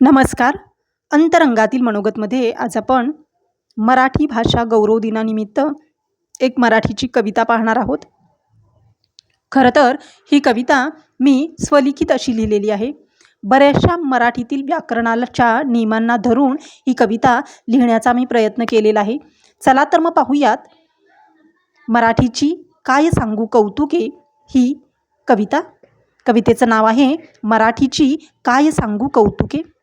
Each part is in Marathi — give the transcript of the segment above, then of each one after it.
नमस्कार. अंतरंगातील मनोगतमध्ये आज आपण मराठी भाषा गौरव दिनानिमित्त एक मराठीची कविता पाहणार आहोत. खरं तर ही कविता मी स्वलिखित अशी लिहिलेली आहे. बऱ्याचशा मराठीतील व्याकरणाच्या नियमांना धरून ही कविता लिहिण्याचा मी प्रयत्न केलेला आहे. चला तर मग पाहूयात. मराठीची काय सांगू कौतुके ही कविता. कवितेचं नाव आहे मराठीची काय सांगू कौतुके.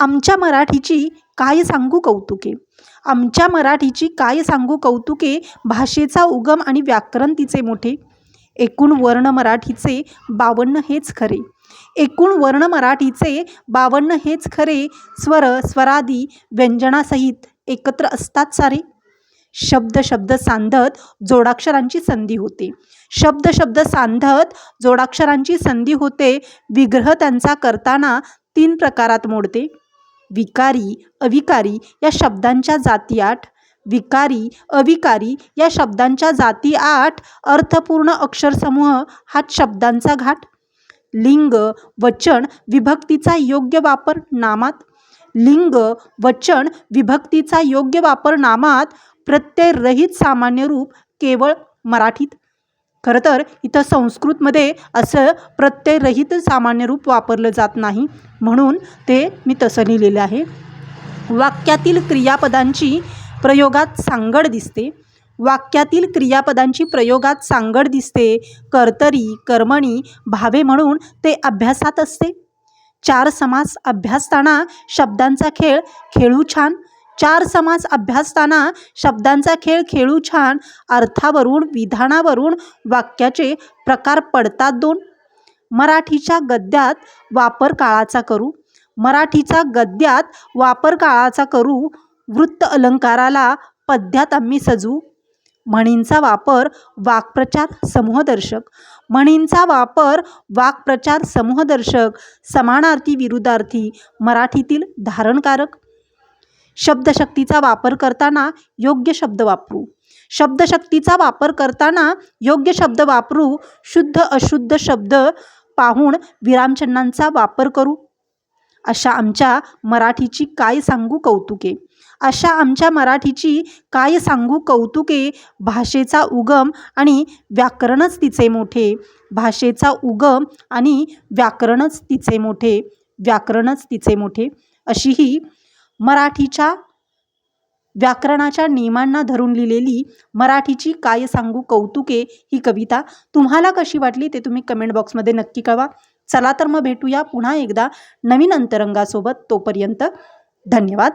आमच्या मराठीची काय सांगू कौतुके? आमच्या मराठीची काय सांगू कौतुके? भाषेचा उगम आणि व्याकरण तिचे मोठे. एकूण वर्ण मराठीचे बावन्न हेच खरे. एकूण वर्ण मराठीचे बावन्न हेच खरे. स्वर स्वरादी व्यंजनासहित एकत्र असतात सारे. शब्द शब्द सांधत जोडाक्षरांची संधी होते. शब्द शब्द सांधत जोडाक्षरांची संधी होते. विग्रह त्यांचा करताना तीन प्रकारात मोडते. विकारी अविकारी या शब्दांच्या जाती आठ विकारी अविकारी या शब्दांच्या जाती आठ अर्थपूर्ण अक्षरसमूह हा शब्दांचा घाट. लिंग वचन विभक्तीचा योग्य वापर नामात. लिंग वचन विभक्तीचा योग्य वापर नामात. प्रत्ययरहित सामान्य रूप केवळ मराठीत. खरं तर इथं संस्कृतमध्ये असं प्रत्ययरहित सामान्य रूप वापरलं जात नाही. म्हणून ते मी तसं लिहिलेलं आहे. वाक्यातील क्रियापदांची प्रयोगात सांगड दिसते. वाक्यातील क्रियापदांची प्रयोगात सांगड दिसते. कर्तरी कर्मणी भावे म्हणून ते अभ्यासात असते. चार समास अभ्यासताना शब्दांचा खेळ खेळू छान चार समास अभ्यासताना शब्दांचा खेळ खेळू छान अर्थावरून विधानावरून वाक्याचे प्रकार पडतात दोन. मराठीच्या गद्यात वापर काळाचा करू. मराठीचा गद्यात वापर काळाचा करू. वृत्त अलंकाराला पद्यात आम्ही सजू. म्हणींचा वापर वाक्प्रचार समूहदर्शक. म्हणींचा वापर वाक्प्रचार समूहदर्शक. समानार्थी विरुद्धार्थी मराठीतील धारणकारक. शब्दशक्तीचा वापर करताना योग्य शब्द वापरू. शब्दशक्तीचा वापर करताना योग्य शब्द वापरू शुद्ध अशुद्ध शब्द पाहून विरामचिन्हांचा वापर करू. अशा आमच्या मराठीची काय सांगू कौतुके? अशा आमच्या मराठीची काय सांगू कौतुके? भाषेचा उगम आणि व्याकरणच तिचे मोठे. भाषेचा उगम आणि व्याकरणच तिचे मोठे. व्याकरणच तिचे मोठे. अशी ही मराठीच्या व्याकरणाच्या नियमांना धरून लिहिलेली मराठीची काय सांगू कौतुके ही कविता तुम्हाला कशी वाटली ते तुम्ही कमेंट बॉक्समध्ये नक्की कळवा. चला तर मग भेटूया पुन्हा एकदा नवीन अंतरंगासोबत तोपर्यंत धन्यवाद.